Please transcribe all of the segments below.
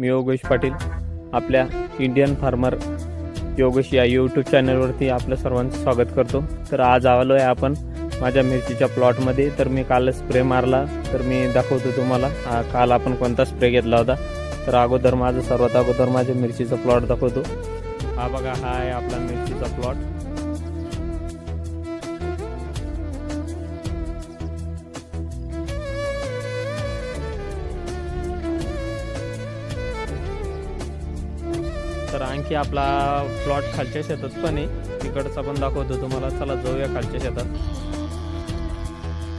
मी योगेश पाटील आपल्या Indian farmer Yogesh या YouTube चॅनलवरती आपलं सर्वांचं स्वागत करतो. तर आज आलो आहे आपण माझ्या मिरचीच्या प्लॉटमध्ये तर मी काल स्प्रे मारला तर मी दाखवतो तुम्हाला. काल आपण कोणता स्प्रे घेतला होता? तर अगोदर माझं सर्वात अगोदर माझ्या मिरचीचा प्लॉट दाखवतो. हा बघा हा आहे आपला मिरचीचा प्लॉट तर आणखी आपला प्लॉट खालच्या शेतात पण आहे. तिकडचा पण दाखवतो तुम्हाला. चला जाऊया खालच्या शेतात.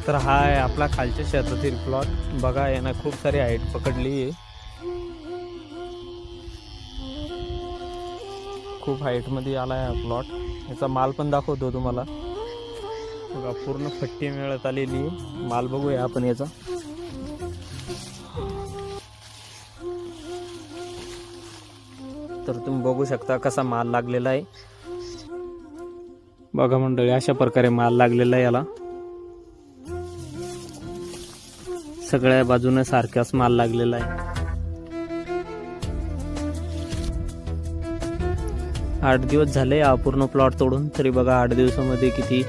तर हा आहे आपला खालच्या शेतातील प्लॉट बघा यांना खूप सारी हाईट पकडली आहे. खूप हाईटमध्ये आला आहे हा प्लॉट याचा माल पण दाखवतो तुम्हाला. बघा पूर्ण फट्टी मिळत आलेली आहे. माल बघूया आपण याचा. तर तुम्ही बघू शकता कसा माल लागलेला आहे. बघा मंडळी अशा प्रकारे माल लागलेला आहे याला. सगळ्या बाजूने सारखाच माल लागलेला आहे. आठ दिवस झाले हा पूर्ण प्लॉट तोडून तरी बघा आठ दिवसामध्ये किती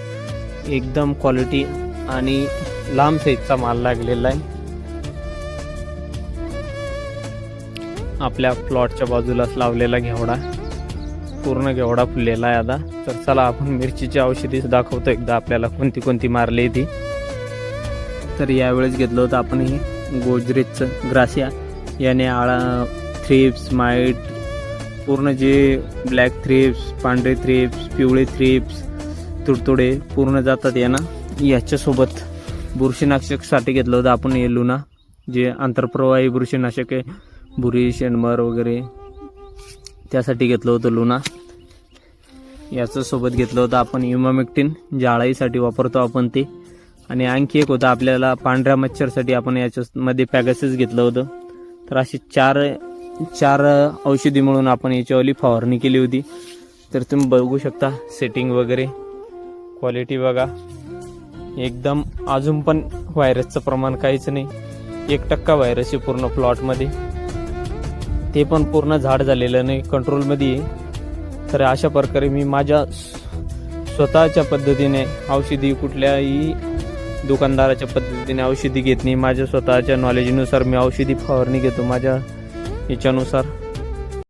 एकदम क्वालिटी आणि लांब साईजचा माल लागलेला आहे. आपल्या प्लॉटच्या बाजूलाच लावलेला घेवडा. पूर्ण घेवडा फुललेला आहे आता. तर चला आपण मिरचीची औषधीच दाखवतो एकदा आपल्याला कोणती कोणती मारली ती. तर यावेळेस घेतलं होतं आपण हे गोजरेजचं ग्रासिया. याने आळा थ्रिप्स माईट पूर्ण जे ब्लॅक थ्रिप्स पांढरे थ्रिप्स पिवळे थ्रिप्स तुडतुडे पूर्ण जातात यानं. याच्यासोबत बुरशीनाशकसाठी घेतलं होतं आपण हे लुना जे आंतरप्रवाही बुरशीनाशक आहे. बुरी शेणमर वगैरे. त्यासाठी घेतलं होतं लुना. याचं सोबत घेतलं होतं आपण युमामेक्टिन जाळाईसाठी वापरतो आपण ते. आणि आणखी एक होतं आपल्याला पांढऱ्या मच्छरसाठी आपण याच्यामध्ये पॅगसेस घेतलं होतं. तर अशी चार चार औषधी म्हणून आपण याच्यावाली फवारणी केली होती. तर तुम्ही बघू शकता सेटिंग वगैरे. क्वालिटी बघा. एकदम अजून पण व्हायरसचं प्रमाण काहीच नाही. एक टक्का व्हायरस आहे पूर्ण प्लॉटमध्ये ते पण पूर्ण झाड झालेलं नाही कंट्रोलमध्ये तर अशा प्रकारे मी माझ्या स्वतःच्या पद्धतीने औषधी कुठल्याही दुकानदाराच्या पद्धतीने औषधी घेत नाही. माझ्या स्वतःच्या नॉलेजनुसार मी औषधी फवारणी घेतो. माझ्या याच्यानुसार